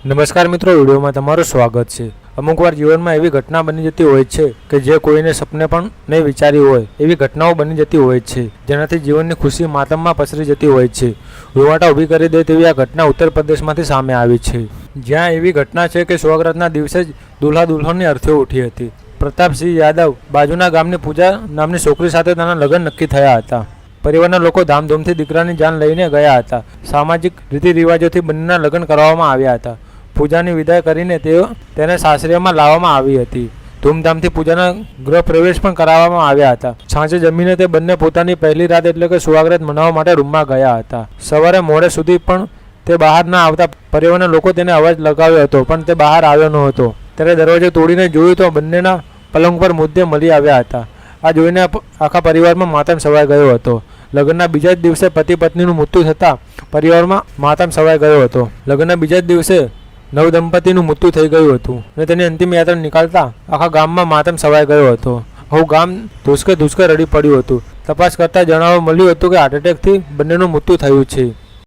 નમસ્કાર મિત્રો, વિડીયોમાં તમારું સ્વાગત છે. અમુક વાર જીવનમાં એવી ઘટના બની જતી હોય છે કે જે કોઈને સપને પણ નહીં વિચારી હોય, એવી ઘટનાઓ બની જતી હોય છે, જેનાથી જીવનની ખુશી માતમમાં પસરી જતી હોય છે. રોવાટા ઊભી કરી દે તેવી આ ઘટના ઉત્તર પ્રદેશમાંથી સામે આવી છે. જ્યાં એવી ઘટના છે કે સ્વગ્રતના દિવસે જ દુલ્હા દુલ્હનની અર્થે ઉઠી હતી. પ્રતાપસિંહ યાદવ બાજુના ગામની પૂજા નામની છોકરી સાથે તેના લગ્ન નક્કી થયા હતા. પરિવારના લોકો ધામધૂમથી દીકરાની જાન લઈને ગયા હતા. સામાજિક રીતિ રિવાજોથી બંનેના લગ્ન કરવામાં આવ્યા હતા. પૂજાની વિદાય કરીને તેઓ તેને સાસરીમાં લાવવામાં આવી હતી. ધૂમધામથી પૂજાના ગૃહ પ્રવેશ પણ કરાવવામાં આવ્યા હતા. સાંજે જમીને તે બંને પોતાની પહેલી રાત એટલે કે સુવાગ્રત મનાવવા માટે રૂમમાં ગયા હતા. સવારે મોડે સુધી પણ તે બહાર ના આવતા પરિવારના લોકો તેને અવાજ લગાવ્યો હતો, પણ તે બહાર આવ્યો ન હતો. ત્યારે દરવાજો તોડીને જોયું તો બંનેના પલંગ પર મુદ્દે મળી આવ્યા હતા. આ જોઈને આખા પરિવારમાં માતમ સવાઈ ગયો હતો. લગ્નના બીજા જ દિવસે પતિ પત્નીનું મૃત્યુ થતાં પરિવારમાં માતમ સવાઈ ગયો હતો. લગ્નના બીજા જ દિવસે નવ દંપતીનું મૃત્યુ થઈ ગયું હતું અને તેની અંતિમ યાત્રા નીકળતા આખા ગામમાં માતમ સવાઈ ગયો હતો. આખું ગામ ધુસકે ધુસકે રડી પડ્યું હતું. તપાસ કરતા જણાવવા મળ્યું હતું કે હાર્ટ એટેકથી બંનેનું મૃત્યુ થયું છે.